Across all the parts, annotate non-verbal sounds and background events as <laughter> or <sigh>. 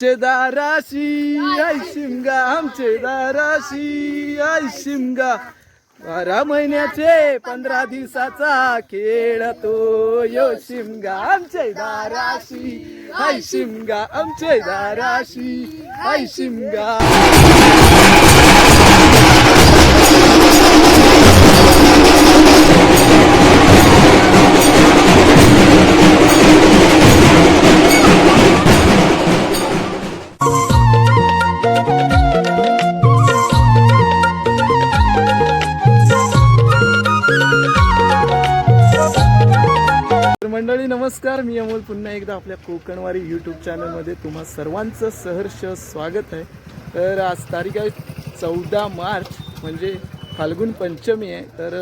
आमचे दाराशी आई शिमगा आमचे दाराशी आई शिमगा. बारा महिन्याचे पंधरा दिवसाचा खेळ तो यो शिमगा आमचे दाराशी आई शिमगा आमचे दाराशी आई शिमगा. मंडळी नमस्कार. मी अमोल. पुन्हा एकदा आपल्या कोकणवारी यूट्यूब चॅनलमध्ये तुम्हा सर्वांचं सहर्ष स्वागत आहे. तर आज तारीख आहे चौदा मार्च म्हणजे फाल्गुन पंचमी आहे. तर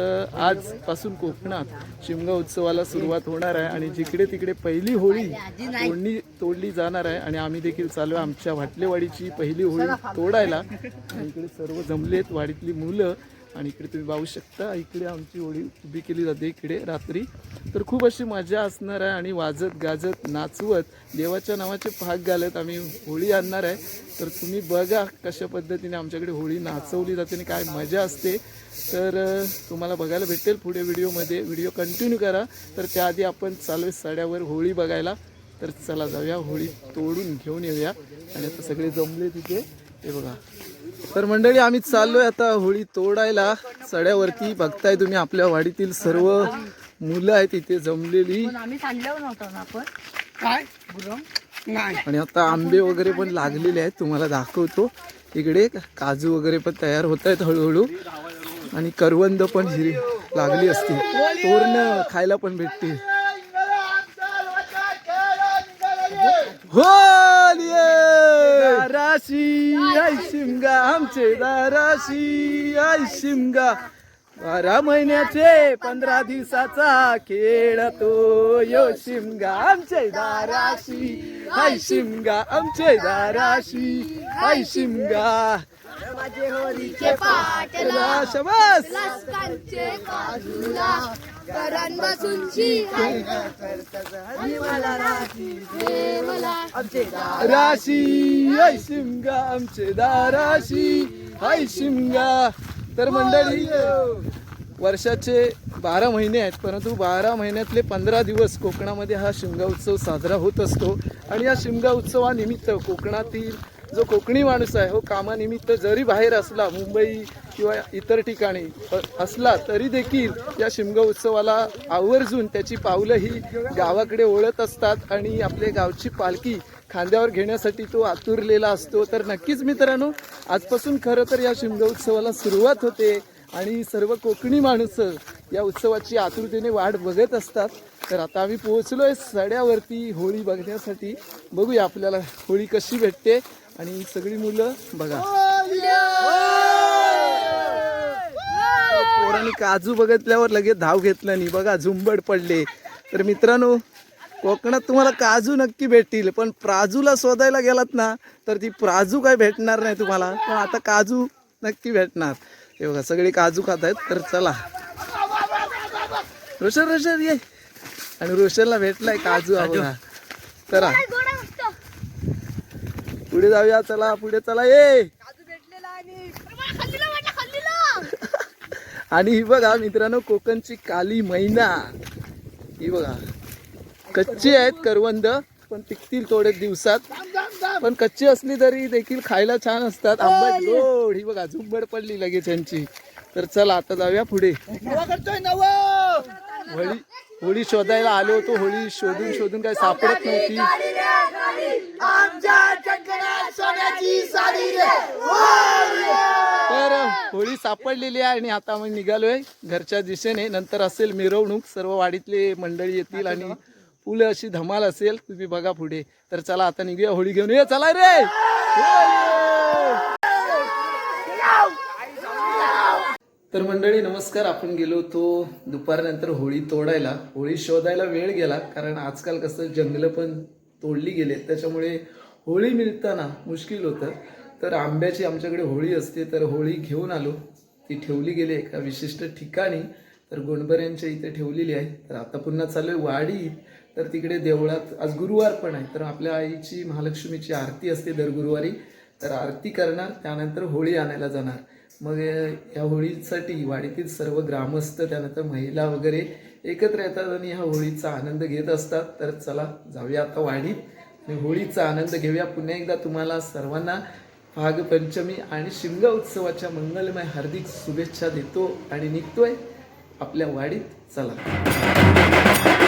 आजपासून कोकणात शिमगा उत्सवाला सुरुवात होणार आहे आणि जिकडे तिकडे पहिली होळी तोडणी तोडली जाणार आहे आणि आम्ही देखील चालू आहे आमच्या भाटलेवाडीची पहिली होळी तोडायला. आणि इकडे सर्व जमलेत वाडीतली मुलं. आणि इकडे तुम्ही पाहू शकता इकडे आमची होळी उभी केली जाते इकडे रात्री. तर खूप अशी मजा असणार आहे आणि वाजत गाजत नाचवत देवाच्या नावाचे भाग घालत आम्ही होळी आणणार आहे. तर तुम्ही बघा कशा पद्धतीने आमच्याकडे होळी नाचवली जाते आणि काय मजा असते. तर तुम्हाला बघायला भेटेल पुढे व्हिडिओमध्ये. व्हिडिओ कंटिन्यू करा. तर त्याआधी आपण चालू आहे सड्यावर होळी बघायला. तर चला जाऊया होळी तोडून घेऊन येऊया. आणि आता सगळे जमले तिथे. हे बघा. तर मंडळी आम्ही चाललोय आता होळी तोडायला. सड्यावरती बघताय तुम्ही आपल्या वाडीतील सर्व मुलं आहेत इथे जमलेली. आणि आता आंबे वगैरे पण लागलेले आहेत तुम्हाला दाखवतो. इकडे काजू वगैरे पण तयार होत आहेत हळूहळू. आणि करवंद पण हिरी लागली असतील. तोरण खायला पण भेटतील. होली दाराशी आई शिमगा आमचे दाराशी आई शिमगा. बारा महिन्याचे पंधरा दिवसाचा खेळ तो यो शिमगा आमचे दाराशी आई शिमगा आमचे दाराशी आई शिमगा. माझे होळीचे पाटला शबास. काजूला करण राशी हाय. आमचे राशी आई शिमगा आमचे दाराशी हाय शिमगा. तर मंडळी वर्षाचे बारा महिने आहेत परंतु बारा महिन्यातले पंधरा दिवस कोकणामध्ये हा शिमगा उत्सव साजरा होत असतो. आणि या शिमगा उत्सवानिमित्त कोकणातील जो कोकणी माणूस आहे हो कामानिमित्त जरी बाहेर असला मुंबई किंवा इतर ठिकाणी असला तरी देखील या शिमगा उत्सवाला आवर्जून त्याची पावलं ही गावाकडे ओळत असतात आणि आपले गावची पालखी खांद्यावर घेण्यासाठी तो आतुरलेला असतो. तर नक्कीच मित्रांनो आजपासून खरं तर या शिमगा उत्सवाला सुरुवात होते आणि सर्व कोकणी माणसं या उत्सवाची आतुरतेने वाट बघत असतात. तर आता आम्ही पोहोचलो आहे सड्यावरती होळी बघण्यासाठी. बघूया आपल्याला होळी कशी भेटते. आणि सगळी मुलं बघा. पोरांनी काजू बघितल्यावर लगेच धाव घेतलं नाही. बघा झुंबड पडले. तर मित्रांनो कोकणात तुम्हाला काजू नक्की भेटतील पण प्राजूला शोधायला गेलात ना तर ती प्राजू काय भेटणार नाही तुम्हाला. पण आता काजू नक्की भेटणार. हे बघा सगळे काजू खात आहेत. तर चला. रोशन रोशन ये. आणि रोशनला भेटलाय काजू हा तर पुढे जाऊया चला पुढे चला ये <laughs> आणि ही बघा मित्रांनो कोकणची काली मैना. ही बघा. कच्ची आहेत करवंद पण पिकतील थोडे दिवसात. पण कच्ची असली तरी देखील खायला छान असतात. आंबट गोड ही बघा झुंबड पडली लगेच यांची. तर चला आता जाऊया पुढे. करतोय नव! होळी होळी शोधायला आलो होतो. होळी शोधून शोधून काही सापडत नव्हती. तर होळी सापडलेली आहे आणि आता आम्ही निघालोय घरच्या दिशेने. नंतर असेल मिरवणूक. सर्व वाडीतले मंडळी येतील आणि फुलं अशी धमाल असेल. तुम्ही बघा पुढे. तर चला आता निघूया होळी घेऊन. ये चला रे! तर मंडळी नमस्कार. आपण गेलो होतो दुपारनंतर होळी तोडायला. होळी शोधायला वेळ गेला कारण आजकाल कसं जंगलं पण तोडली गेले त्याच्यामुळे होळी मिळताना मुश्किल होतं. तर आंब्याची आमच्याकडे होळी असते तर होळी घेऊन आलो. ती ठेवली गेली एका विशिष्ट ठिकाणी. तर गोंडबऱ्यांच्या इथे ठेवलेली आहे. तर आता पुन्हा चालू आहे वाडी. तर तिकडे देवळात आज गुरुवार पण आहे. तर आपल्या आईची महालक्ष्मीची आरती असते दर गुरुवारी. तर आरती करणार त्यानंतर होळी आणायला जाणार. मग या होळीसाठी वाडीतील सर्व ग्रामस्थ त्यानंतर महिला वगैरे एकत्र येतात आणि ह्या होळीचा आनंद घेत असतात. तर चला जाऊया आता वाडीत. आणि होळीचा आनंद घेऊया. पुन्हा एकदा तुम्हाला सर्वांना भागपंचमी आणि शिमगा उत्सवाच्या मंगलमय हार्दिक शुभेच्छा देतो आणि निघतोय आपल्या वाडीत. चला.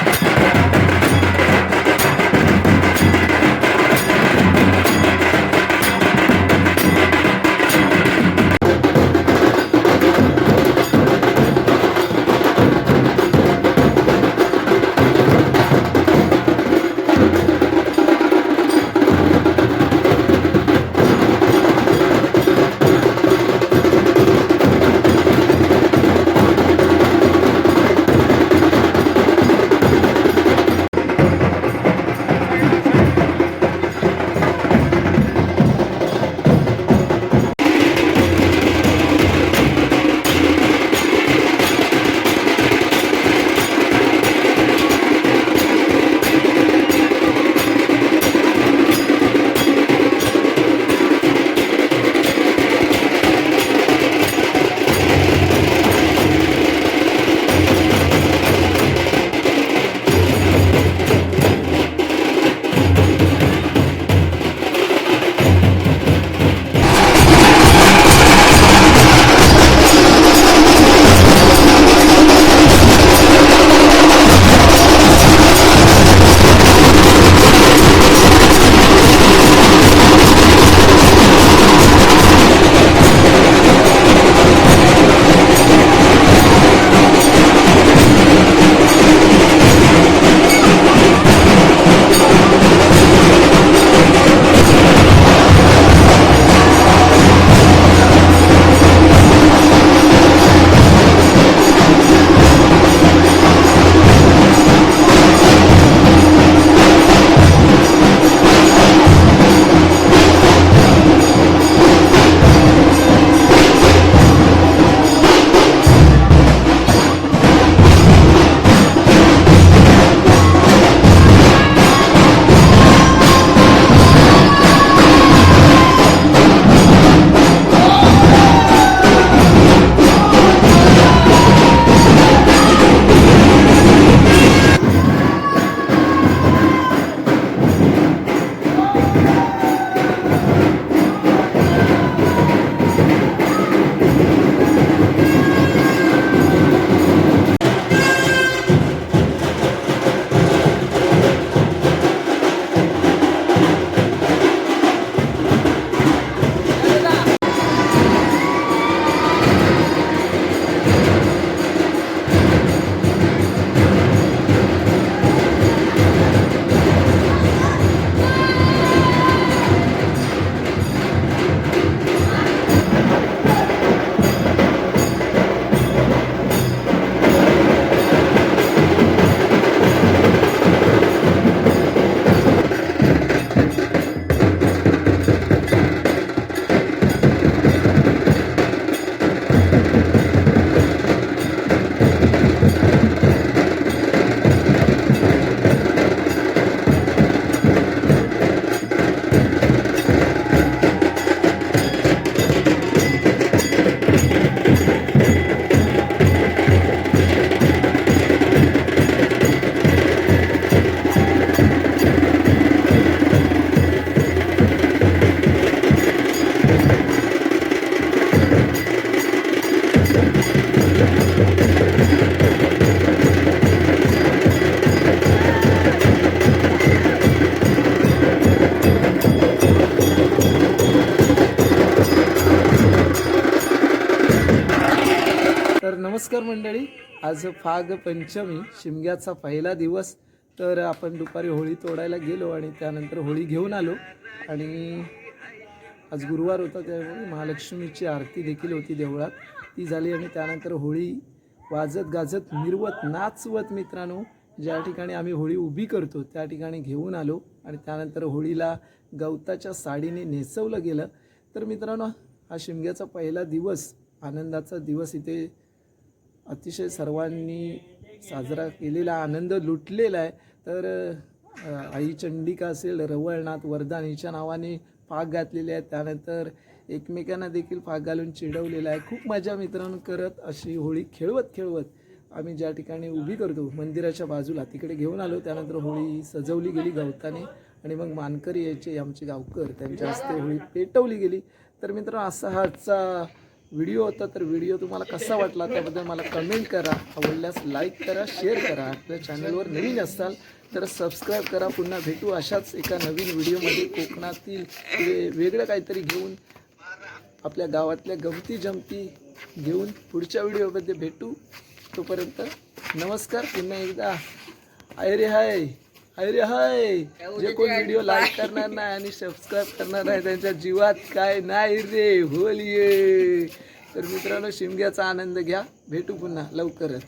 नमस्कार मंडळी. आज फाग पंचमी शिमग्याचा पहिला दिवस. तर आपण दुपारी होळी तोडायला गेलो आणि त्यानंतर होळी घेऊन आलो. आणि आज गुरुवार होता त्यामुळे महालक्ष्मीची आरती देखील होती देवळात. ती झाली आणि त्यानंतर होळी वाजत गाजत मिरवत नाचवत मित्रांनो ज्या ठिकाणी आम्ही होळी उभी करतो त्या ठिकाणी घेऊन आलो. आणि त्यानंतर होळीला गवताच्या साडीने नेसवलं गेलं. तर मित्रांनो हा शिमग्याचा पहिला दिवस आनंदाचा दिवस इथे अतिशय सर्वांनी साजरा केलेला आनंद लुटलेला आहे. तर आई चंडिका असेल रवळनाथ वरदान हिच्या नावाने फाग घातलेले आहेत. त्यानंतर एकमेकांना देखील फाग घालून चिडवलेला आहे. खूप मजा मित्रांनो करत अशी होळी खेळवत खेळवत आम्ही ज्या ठिकाणी उभी करतो मंदिराच्या बाजूला तिकडे घेऊन आलो. त्यानंतर होळी सजवली गेली गवताने आणि मग मानकरी यायचे आमचे गावकर त्यांच्या हस्ते होळी पेटवली गेली. तर मित्रांनो असा हा आजचा व्हिडिओ होता तर व्हिडिओ तुम्हाला कसा वाटला त्याबद्दल मला कमेंट करा. आवडल्यास लाईक करा शेअर करा. आपल्या चॅनलवर नवीन असाल तर सबस्क्राईब करा. पुन्हा भेटू अशाच एका नवीन व्हिडिओमध्ये कोकणातील वे- वेगळं काहीतरी घेऊन आपल्या गावातल्या गमती जमती घेऊन पुढच्या व्हिडिओमध्ये भेटू. तोपर्यंत नमस्कार. पुन्हा एकदा. हाय रे हाय. हाय. रे हाय जे कोण व्हिडिओ लाईक करणार नाही आणि सबस्क्राईब करणार नाही त्यांच्या जीवात काय नाही रे. होली. तर मित्रांनो शिमग्याचा आनंद घ्या. भेटू पुन्हा लवकरच.